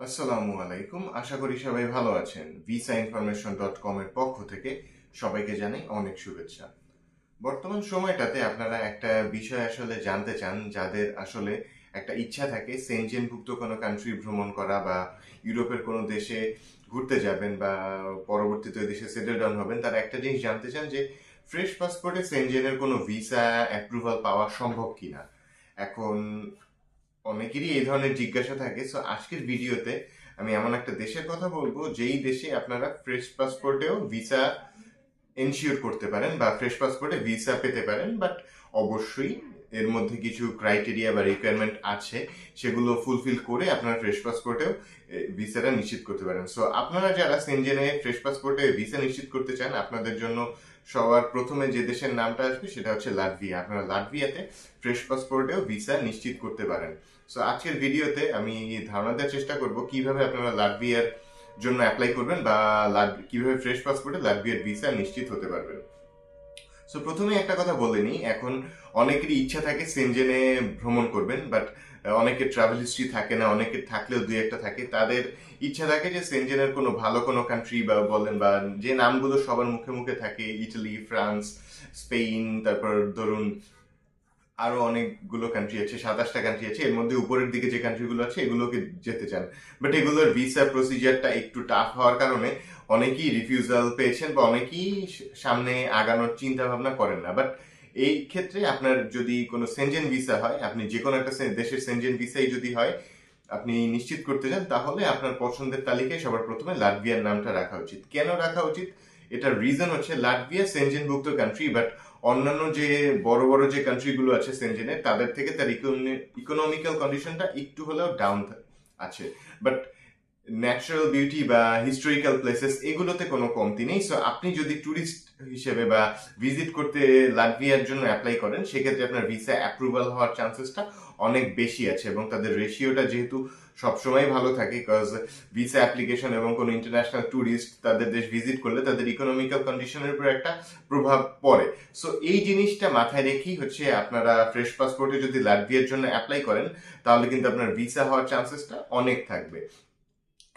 আসসালামু আলাইকুম। আশা করি সবাই ভালো আছেন। ভিসা ইনফরমেশন ডট কম এর পক্ষ থেকে সবাইকে জানাই অনেক শুভেচ্ছা। বর্তমান সময়টাতে আপনারা একটা বিষয় আসলে জানতে চান, যাদের আসলে একটা ইচ্ছা থাকে সেনজেনভুক্ত কোনো কান্ট্রি ভ্রমণ করা বা ইউরোপের কোনো দেশে ঘুরতে যাবেন বা পরবর্তীতে ওই দেশে সেটেল ডাউন হবেন, তারা একটা জিনিস জানতে চান যে ফ্রেশ পাসপোর্টে সেনজেনের কোনো ভিসা অ্যাপ্রুভাল পাওয়া সম্ভব কিনা? এখন অনেকেরই এই ধরনের জিজ্ঞাসা থাকে। সো আজকের ভিডিওতে আমি এমন একটা দেশের কথা বলব, যেই দেশে আপনারা ফ্রেশ পাসপোর্টেও ভিসা এনশিওর করতে পারেন বা ফ্রেশ পাসপোর্টে ভিসা পেতে পারেন। বাট অবশ্যই এর মধ্যে কিছু ক্রাইটেরিয়া বা রিকোয়ারমেন্ট আছে, সেগুলো ফুলফিল করে আপনারা ফ্রেশ পাসপোর্টেও ভিসাটা নিশ্চিত করতে পারেন। সো আপনারা যারা সেনজেনে ফ্রেশ পাসপোর্টে ভিসা নিশ্চিত করতে চান, আপনাদের জন্য সবার প্রথমে যে দেশের নামটা আসবে সেটা হচ্ছে লাটভিয়া। আপনারা লাটভিয়াতে ফ্রেশ পাসপোর্টেও ভিসা নিশ্চিত করতে পারেন। সো আজকের ভিডিওতে আমি ধারণা দেওয়ার চেষ্টা করব, কীভাবে আপনারা লাটভিয়ার জন্য অ্যাপ্লাই করবেন বা কীভাবে ফ্রেশ পাসপোর্টে লাটভিয়ার ভিসা নিশ্চিত হতে পারবেন। সো প্রথমে একটা কথা বলে নিই। এখন অনেকেরই ইচ্ছা থাকে সেনজেনে ভ্রমণ করবেন বাট অনেকের ট্রাভেল হিস্ট্রি থাকে না, অনেকের থাকলেও দুই একটা থাকে। তাদের ইচ্ছা থাকে যে সেনজেনের কোনো ভালো কোনো কান্ট্রি বা বলেন বা যে নামগুলো সবার মুখে মুখে থাকে ইটালি ফ্রান্স স্পেন তারপর ধরুন আরও অনেকগুলো কান্ট্রি আছে, সাতাশটা কান্ট্রি আছে, এর মধ্যে উপরের দিকে যে কান্ট্রিগুলো আছে এগুলোকে যেতে চান। বাট এগুলোর ভিসা প্রসিজারটা একটু টাফ হওয়ার কারণে অনেকেই রিফিউজাল পেয়েছেন বা অনেকেই সামনে আগানোর চিন্তা ভাবনা করেন না। বাট এই ক্ষেত্রে আপনার যদি কোনো সেনজেন ভিসা হয়, আপনি যে কোনো একটা দেশের সেনজেন ভিসাই যদি হয়, আপনি নিশ্চিত করতে চান, তাহলে আপনার পছন্দের তালিকায় সবার প্রথমে লাটভিয়ার নামটা রাখা উচিত। কেন রাখা উচিত? এটার রিজন হচ্ছে লাটভিয়া সেনজেনভুক্ত কান্ট্রি বাট অন্যান্য যে বড় বড় যে কান্ট্রিগুলো আছে সেনজেনে তাদের থেকে তার ইকোনমিক্যাল কন্ডিশনটা একটু হলেও ডাউন আছে। বাট ন্যাচারাল বিউটি বা হিস্টোরিক্যাল প্লেসেস এগুলোতে কোনো কমতি নেই। সো আপনি যদি ট্যুরিস্ট হিসেবে বা ভিজিট করতে লাটভিয়ার জন্য অ্যাপ্লাই করেন, সেক্ষেত্রে আপনার ভিসা অ্যাপ্রুভাল হওয়ার চান্সেসটা অনেক বেশি আছে এবং তাদের রেশিওটা যেহেতু সবসময় ভালো থাকে বিকজ ভিসা অ্যাপ্লিকেশন এবং কোনো ইন্টারন্যাশনাল ট্যুরিস্ট তাদের দেশ ভিজিট করলে তাদের ইকোনমিক্যাল কন্ডিশনের উপর একটা প্রভাব পড়ে। সো এই জিনিসটা মাথায় রেখেই হচ্ছে আপনারা ফ্রেশ পাসপোর্টে যদি লাটভিয়ার জন্য অ্যাপ্লাই করেন, তাহলে কিন্তু আপনার ভিসা হওয়ার চান্সেসটা অনেক থাকবে।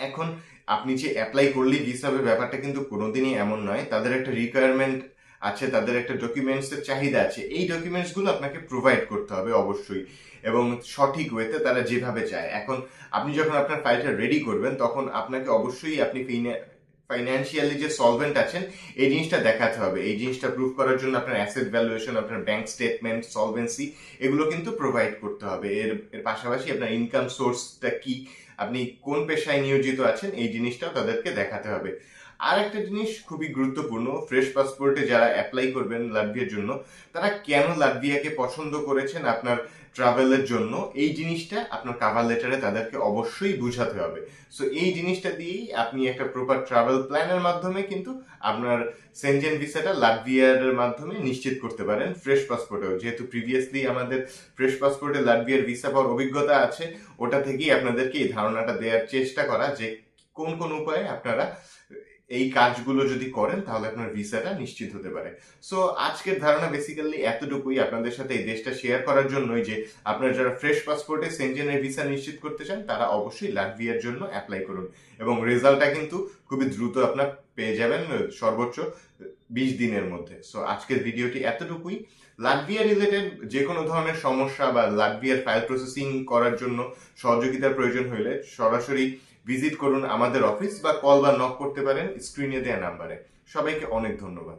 এখন আপনি যে অ্যাপ্লাই করলেই ভিসা ব্যাপারটা কিন্তু কোনোদিনই এমন নয়। তাদের একটা রিকোয়ারমেন্ট আছে, তাদের একটা ডকুমেন্টসের চাহিদা আছে। এই ডকুমেন্টসগুলো আপনাকে প্রোভাইড করতে হবে অবশ্যই। এবং সঠিক ওয়েতে তারা যেভাবে চায়। এখন আপনি যখন আপনার ফাইলটা রেডি করবেন, তখন আপনাকে অবশ্যই আপনি ফাইন্যান্সিয়ালি যে সলভেন্ট আছেন, এই জিনিসটা দেখাতে হবে। এই জিনিসটা প্রুভ করার জন্য আপনার অ্যাসেট ভ্যালুয়েশন আপনার ব্যাংক স্টেটমেন্ট সলভেন্সি এগুলো কিন্তু প্রোভাইড করতে হবে। এর এর পাশাপাশি আপনার ইনকাম সোর্সটা কি? আপনি কোন পেশায় নিয়োজিত আছেন? এই জিনিসটাও তাদেরকে দেখাতে হবে। আর একটা জিনিস খুবই গুরুত্বপূর্ণ, ফ্রেশ পাসপোর্টে যারা অ্যাপ্লাই করবেন লাটভিয়ার জন্য, তারা কেন লাটভিয়াকে পছন্দ করেছেন আপনার ট্রাভেলের জন্য? এই জিনিসটা আপনার কাভার লেটারে তাদেরকে অবশ্যই বুঝাতে হবে। সো এই জিনিসটা দিয়েই আপনি একটা প্রপার ট্রাভেল প্ল্যানের মাধ্যমে কিন্তু আপনার সেনজেন ভিসাটা লাটভিয়ার মাধ্যমে নিশ্চিত করতে পারেন ফ্রেশ পাসপোর্টেও যেহেতু প্রিভিয়াসলি আমাদের ফ্রেশ পাসপোর্টে লাটভিয়ার ভিসা পাওয়ার অভিজ্ঞতা আছে, ওটা থেকেই আপনাদেরকে এই ধারণাটা দেওয়ার চেষ্টা করা যে কোন কোন উপায়ে আপনারা এই কাজগুলো যদি করেন, তাহলে আপনার ভিসাটা নিশ্চিত হতে পারে। সো আজকের ধারণা বেসিক্যালি এতটুকুই আপনাদের সাথে এই দেশটা শেয়ার করার জন্যই যে, আপনার যারা ফ্রেশ পাসপোর্টে সেনজেনের ভিসা নিশ্চিত করতে চান, তারা অবশ্যই লাটভিয়ার জন্য অ্যাপ্লাই করুন। এবং রেজাল্টটা কিন্তু খুবই দ্রুত আপনার পেয়ে যাবেন, সর্বোচ্চ বিশ দিনের মধ্যে। সো আজকের ভিডিওটি এতটুকুই। লাটভিয়া রিলেটেড যে কোনো ধরনের সমস্যা বা লাটভিয়ার ফাইল প্রসেসিং করার জন্য সহযোগিতার প্রয়োজন হইলে সরাসরি ভিজিট করুন আমাদের অফিস বা কল বা নক করতে পারেন স্ক্রিনে দেওয়া নাম্বারে সবাইকে অনেক ধন্যবাদ।